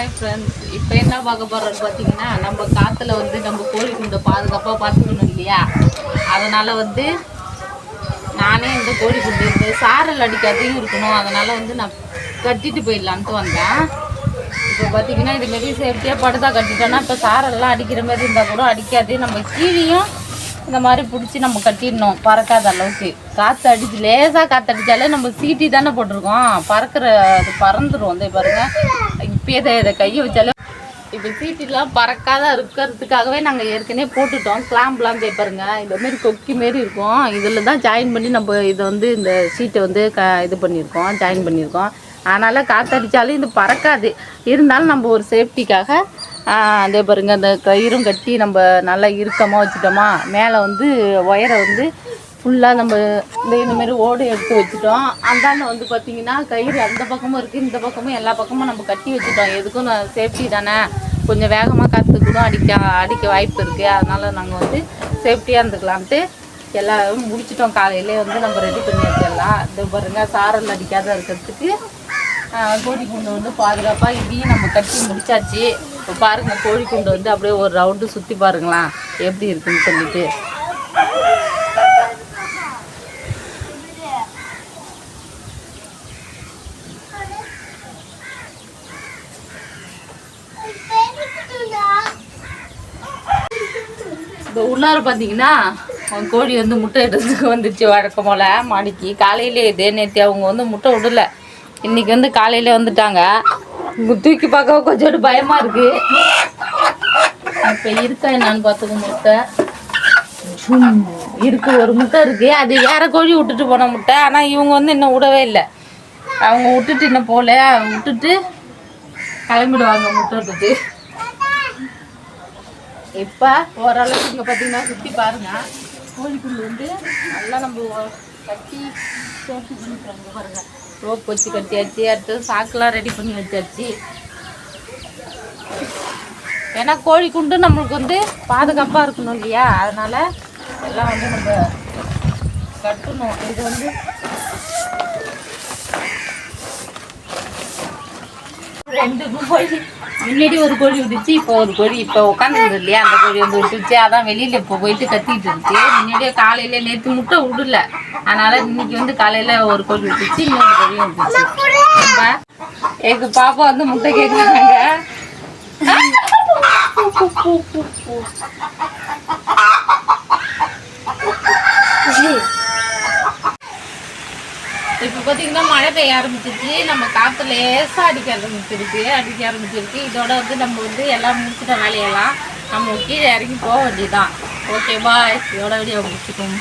Hi friends இப்போ என்ன பார்க்க போகிறோம்னு பார்த்தீங்கன்னா நம்ம காற்றுல வந்து நம்ம கோழி குண்டை பாதுகாப்பாக பார்த்துக்கணும் இல்லையா? அதனால் வந்து நானே இந்த கோழி குண்டு இந்த சாரல் அடிக்காதையும் இருக்கணும். அதனால் வந்து நான் கட்டிட்டு போயிடலான்ட்டு வந்தேன். இப்போ பார்த்தீங்கன்னா இதுமாரி சேஃப்டியாக படுதா கட்டிட்டோன்னா இப்போ சாரெல்லாம் அடிக்கிற மாதிரி இருந்தால் கூட அடிக்காது. நம்ம கீழேயும் இந்த மாதிரி பிடிச்சி நம்ம கட்டிடணும். பறக்காத அளவுக்கு. காற்று அடிச்சு லேசாக காற்று அடித்தாலே நம்ம சீட்டி தானே போட்டிருக்கோம். பறக்கிற அது பறந்துடும் வந்து பாருங்கள் இப்பயே இதை கையை வச்சாலே இப்போ சீட்டிலாம் பறக்காத இருக்கிறதுக்காகவே நாங்கள் ஏற்கனவே போட்டுட்டோம். கிளாம்ப்லாம் பாருங்க இந்த மாரி கொக்கி மாரி இருக்கும். இதில் தான் ஜாயின் பண்ணி நம்ம இதை வந்து இந்த சீட்டை வந்து க இது பண்ணியிருக்கோம் ஜாயின் பண்ணியிருக்கோம். அதனால் காற்றடிச்சாலும் இது பறக்காது. இருந்தாலும் நம்ம ஒரு சேஃப்டிக்காக அதே பாருங்க அந்த கயிறும் கட்டி நம்ம நல்லா இறுக்கமாக வச்சுட்டோமா? மேலே வந்து ஒயரை வந்து ஃபுல்லாக நம்ம இந்த இந்தமாரி ஓடு எடுத்து வச்சுட்டோம். அந்தாண்ட வந்து பார்த்தீங்கன்னா கயிறு அந்த பக்கமும் இருக்குது இந்த பக்கமும் எல்லா பக்கமும் நம்ம கட்டி வச்சுட்டோம். எதுக்கும் சேஃப்டி தானே? கொஞ்சம் வேகமாக காற்று கூட அடிக்க அடிக்க வாய்ப்பு இருக்குது அதனால் நாங்கள் வந்து சேஃப்டியாக இருந்துக்கலான்ட்டு எல்லாரும் முடிச்சிட்டோம். காலையிலே வந்து நம்ம ரெடி பண்ணி வச்சிடலாம். இந்த பாருங்க சாரல் அடிக்காத இருக்கிறதுக்கு கோழி குண்டு வந்து பாதுகாப்பாக இதையும் நம்ம கட்டி முடிச்சாச்சு. இப்போ பாருங்கள் கோழி குண்டு வந்து அப்படியே ஒரு ரவுண்டு சுற்றி பாருங்களேன். எப்படி இருக்குன்னு சொல்லிட்டு. இப்போ உள்ளார பார்த்தீங்கன்னா அவங்க கோழி வந்து முட்டை எடுத்துக்கு வந்துச்சு வழக்கம் போல் மாடிக்கு காலையிலே இது நேற்று அவங்க வந்து முட்டை விடல. இன்னைக்கு வந்து காலையில வந்துட்டாங்க. தூக்கி பார்க்க கொஞ்சம் பயமாக இருக்கு. இப்போ இருக்கா என்னான்னு பார்த்துக்க முட்டை. இருக்கு ஒரு முட்டை இருக்கு. அது வேற கோழி விட்டுட்டு போன முட்டை. ஆனால் இவங்க வந்து இன்னும் விடவே இல்லை. அவங்க விட்டுட்டு இன்னும் போகல விட்டுட்டு கிளம்பிடுவாங்க முட்டை விட்டுட்டு. இப்போ ஓரளவுக்கு இங்கே பார்த்தீங்கன்னா சுற்றி பாருங்க. கோழிக்குண்டு வந்து நல்லா நம்ம கட்டி சேர்த்து பண்ணிக்கிறாங்க பாருங்க. ரோப் வச்சு கட்டியாச்சு. அடுத்தது சாக்கெலாம் ரெடி பண்ணி வச்சாச்சு. ஏன்னா கோழிக்குண்டு நம்மளுக்கு வந்து பாதுகாப்பாக இருக்கணும் இல்லையா? அதனால எல்லாம் வந்து நம்ம கட்டணும். இது வந்து ரெண்டு கோழி. முன்னாடி ஒரு கோழி விட்டுச்சு இப்போ ஒரு கோழி. இப்போ உட்காந்துருது இல்லையா? அந்த கோழி வந்து விட்டுச்சு அதான் வெளியில இப்போ போயிட்டு கத்திட்டு இருக்கு. முன்னாடியே காலையில நேற்று முட்டை விடல. அதனால இன்னைக்கு வந்து காலையில ஒரு கோழி விட்டுச்சு இன்னொரு கோழியும் விட்டுச்சு எங்க பாப்பா வந்து முட்டை கேட்குறாங்க இப்போ பார்த்தீங்கன்னா மழை பெய்ய ஆரம்பிச்சிருச்சு. நம்ம காற்று லேசாக அடிக்க ஆரம்பிச்சிருக்கு அடிக்க ஆரம்பிச்சிருக்கு. இதோட வந்து நம்ம வந்து எல்லாம் முடிச்சிட்ட வேலையெல்லாம் நம்ம கீழே இறங்கி போக வேண்டியதுதான். ஓகே பாய் இதோட வீடியோ முடிச்சுக்கோங்க.